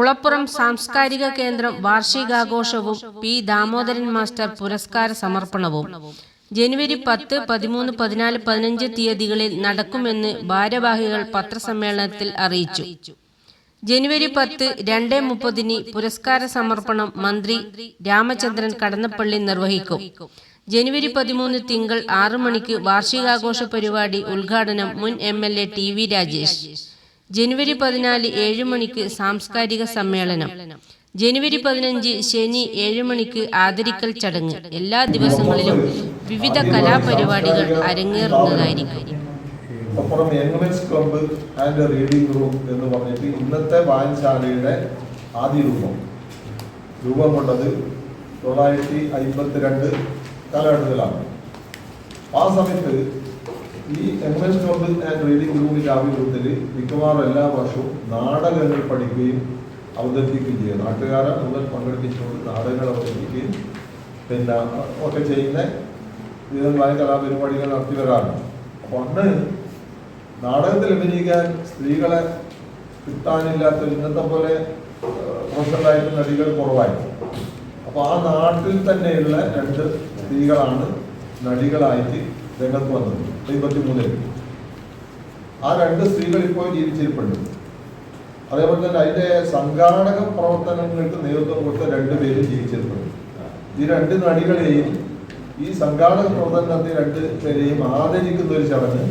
കുളപ്പുറം സാംസ്കാരിക കേന്ദ്രം വാർഷികാഘോഷവും P. Damodaran master പുരസ്കാര സമർപ്പണവും. ജനുവരി പത്ത് പതിമൂന്ന് പതിനാല് പതിനഞ്ച് തീയതികളിൽ നടക്കുമെന്ന് ഭാരവാഹികൾ പത്രസമ്മേളനത്തിൽ അറിയിച്ചു. ജനുവരി പത്ത് രണ്ട് മുപ്പതിന് പുരസ്കാര സമർപ്പണം മന്ത്രി രാമചന്ദ്രൻ കടന്നപ്പള്ളി നിർവഹിക്കും. ജനുവരി പതിമൂന്ന് തിങ്കൾ ആറു മണിക്ക് വാർഷികാഘോഷ പരിപാടി ഉദ്ഘാടനം മുൻ M. L. A. T. V. Rajesh. ജനുവരി പതിനാല് ഏഴ് മണിക്ക് സാംസ്കാരിക സമ്മേളനം. ജനുവരി പതിനഞ്ച് ശനി ഏഴ് മണിക്ക് ആദരിക്കൽ ചടങ്ങ്. എല്ലാ ദിവസങ്ങളിലും വിവിധ കലാപരിപാടികൾ അരങ്ങേറുന്നതായിരിക്കും. അപ്പുറം young men's club and reading room എന്ന് പറഞ്ഞിട്ട് ഇന്നത്തെ വായനശാലയുടെ ആദ്യ രൂപം. രൂപം കൊണ്ടത് തൊള്ളായിരത്തി അമ്പത്തിരണ്ട് കാലഘട്ടത്തിലാണ്. ആ സമയത്ത് ഈ യങ്മെൻസ് ക്ലബ്ബ് ആൻഡ് റീഡിംഗ് ഗ്രൂപ്പിന്റെ ആഭിമുഖ്യത്തിൽ മിക്കവാറും എല്ലാ വർഷവും നാടകങ്ങൾ പഠിക്കുകയും അവതരിപ്പിക്കുകയും ചെയ്യുക. നാട്ടുകാരെ മുതൽ പങ്കെടുപ്പിച്ചുകൊണ്ട് നാടകങ്ങൾ അവതരിപ്പിക്കുകയും പിന്നെ ഒക്കെ ചെയ്യുന്ന വിധങ്ങളായ കലാപരിപാടികൾ നടത്തി വരാറുണ്ട് അപ്പൊ അന്ന് നാടകത്തിൽ അഭിനയിക്കാൻ സ്ത്രീകളെ കിട്ടാനില്ലാത്ത ഇന്നത്തെ പോലെ പ്രൊഫഷണലായിട്ട് നടികൾ കുറവായിരുന്നു. അപ്പൊ ആ നാട്ടിൽ തന്നെയുള്ള രണ്ട് സ്ത്രീകളാണ് നടികളായിട്ട് രംഗത്ത് വന്നത് അമ്പത്തി മൂന്നിൽ ആ രണ്ട് സ്ത്രീകൾ ഇപ്പോൾ ജീവിച്ചിരിപ്പുണ്ട്. അതേപോലെ തന്നെ അതിന്റെ സംഘാടക പ്രവർത്തനങ്ങൾക്ക് നേതൃത്വം കൊടുത്ത രണ്ടുപേരും ജീവിച്ചിരിപ്പുണ്ട്. ഈ രണ്ട് നടികളെയും ഈ സംഘാടക പ്രവർത്തനത്തിൽ രണ്ട് പേരെയും ആദരിക്കുന്ന ഒരു ചടങ്ങ്